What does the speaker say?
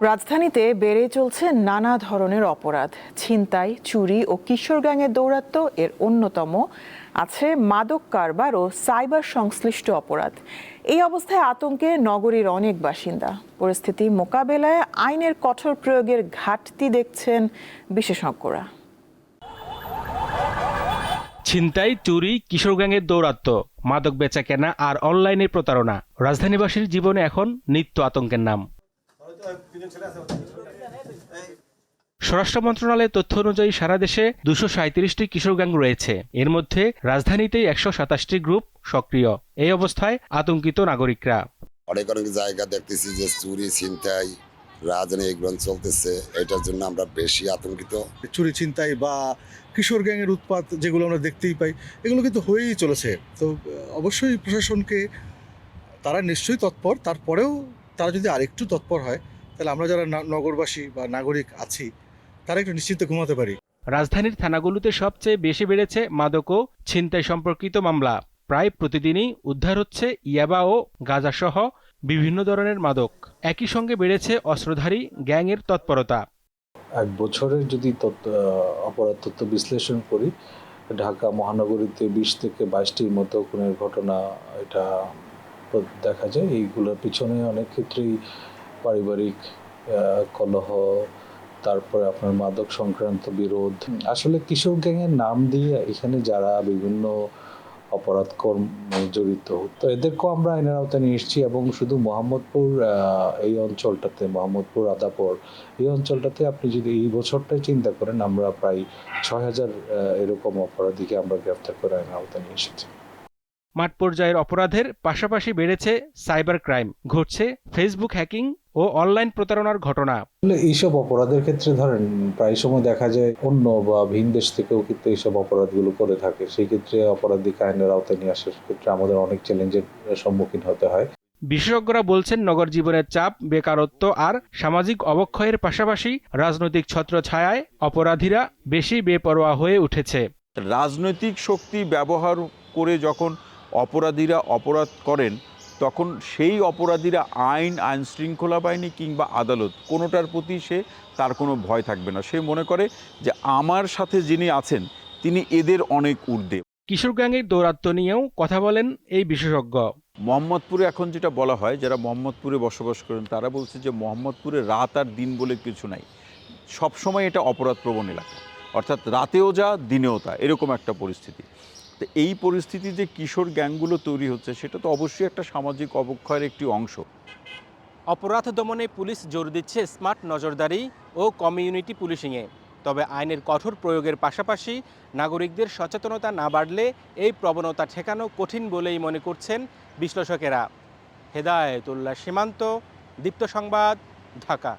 রাজধানীতে বেড়ে চলছে নানা ধরনের অপরাধ। ছিনতাই, চুরি ও কিশোর গ্যাংয়ের দৌরাত্ম্য এর অন্যতম আছে মাদক কারবার ও সাইবার সংশ্লিষ্ট অপরাধ। এই অবস্থায় আতঙ্কে নগরীর অনেক বাসিন্দা। পরিস্থিতি মোকাবেলায় আইনের কঠোর প্রয়োগের ঘাটতি দেখছেন বিশেষজ্ঞরা। ছিনতাই, চুরি, কিশোর গ্যাংয়ের দৌরাত্ম্য, মাদক বেচা কেনা আর অনলাইনে প্রতারণা। রাজধানীবাসীর জীবনে এখন নিত্য আতঙ্কের নাম। স্বরাষ্ট্র মন্ত্রণালয়ের তথ্য অনুযায়ী সারা দেশে দুশো সাঁত্রিশটি কিশোর গ্যাং রয়েছে। এর মধ্যে রাজধানীতেই একশো সাতাশটি গ্রুপ সক্রিয়। এই অবস্থায় আতঙ্কিত নাগরিকরা। অনেক অনেক জায়গা দেখতেছি যে চুরি ছিনতাই রাজনী এগুলো চলতেছে। এটার জন্য আমরা বেশি আতঙ্কিত। চুরি ছিনতাই বা কিশোর গ্যাংয়ের উৎপাত যেগুলো আমরা দেখতেই পাই এগুলো কিন্তু হয়েই চলেছে। তো অবশ্যই প্রশাসনকে তারা নিশ্চয়ই তৎপর। তারপরেও তারা যদি আরেকটু তৎপর হয় তাহলে আমরা যারা নগরবাসী বা নাগরিক আছি তারা একটু নিশ্চিন্তে ঘুমাতে পারি। রাজধানীর থানাগুলোতে সবচেয়ে বেশি বেড়েছে মাদক ও ছিনতাই সম্পর্কিত মামলা। প্রায় প্রতিদিনই উদ্ধার হচ্ছে ইয়াবা ও গাঁজাসহ বিভিন্ন ধরনের মাদক। একই সঙ্গে বেড়েছে অস্ত্রধারী গ্যাংয়ের তৎপরতা। এক বছরের যদি তথ্য অপরাধ তথ্য বিশ্লেষণ করি ঢাকা মহানগরীতে বিশ থেকে বাইশটির মতো খুনের ঘটনা এটা দেখা যায়। এইগুলোর পিছনে অনেক ক্ষেত্রেই পারিবারিক কলহ, তারপরে আপনার মাদক সংক্রান্ত বিরোধ। আসলে কিশোর গ্যাংয়ের নাম দিয়ে এখানে যারা বিভিন্ন অপরাধ কর্মে জড়িত, তো এদেরকেও আমরা আইনের আওতায় নিয়ে এসেছি এবং শুধু মোহাম্মদপুর এই অঞ্চলটাতে, মোহাম্মদপুর, আদাপুর, এই অঞ্চলটাতে আপনি যদি এই বছরটাই চিন্তা করেন, আমরা প্রায় ছয় হাজার এরকম অপরাধীকে আমরা গ্রেফতার করে আইনের আওতায় নিয়ে এসেছি। মাঠ পর্যায়ের অপরাধের পাশাপাশি বেড়েছে সাইবার ক্রাইম। ঘটছে ফেসবুক হ্যাকিং ও অনলাইন প্রতারণার ঘটনা। এইসব অপরাধের ক্ষেত্রে ধরেন প্রায় সময় দেখা যায় অন্য বা ভিন দেশ থেকেও কিন্তু এইসব অপরাধগুলো করে থাকে। সেই ক্ষেত্রে অপরাধীকে আইনের আওতায় নিয়ে আসার ক্ষেত্রে আমাদের অনেক চ্যালেঞ্জের সম্মুখীন হতে হয়। বিশেষজ্ঞরা বলছেন নগর জীবনের চাপ বেকারত্ব আর সামাজিক অবক্ষয়ের পাশাপাশি রাজনৈতিক ছত্রছায়ায় অপরাধীরা বেশি বেপরোয়া হয়ে উঠেছে। রাজনৈতিক শক্তি ব্যবহার করে যখন অপরাধীরা অপরাধ করেন তখন সেই অপরাধীরা আইন আইন শৃঙ্খলা বাহিনী কিংবা আদালত কোনোটার প্রতি সে তার কোনো ভয় থাকবে না। সে মনে করে যে আমার সাথে যিনি আছেন তিনি এদের অনেক ঊর্ধ্বে। কিশোর গ্যাংয়ের দৌরাত্ম্য নিয়েও কথা বলেন এই বিশেষজ্ঞ। মোহাম্মদপুরে এখন যেটা বলা হয় যারা মোহাম্মদপুরে বসবাস করেন তারা বলছে যে মোহাম্মদপুরে রাত আর দিন বলে কিছু নাই। সবসময় এটা অপরাধ প্রবণ এলাকা। অর্থাৎ রাতেও যা দিনেও তা। এরকম একটা পরিস্থিতি। তো এই পরিস্থিতি যে কিশোর গ্যাংগুলো তৈরি হচ্ছে, সেটা তো অবশ্যই একটা সামাজিক অবক্ষয়ের একটি অংশ। অপরাধ দমনে পুলিশ জোর দিচ্ছে স্মার্ট নজরদারি ও কমিউনিটি পুলিশিংয়ে। তবে আইনের কঠোর প্রয়োগের পাশাপাশি নাগরিকদের সচেতনতা না বাড়লে এই প্রবণতা ঠেকানো কঠিন বলেই মনে করছেন বিশ্লেষকেরা। হেদায়েতুল্লাহ সীমান্ত, দীপ্ত সংবাদ, ঢাকা।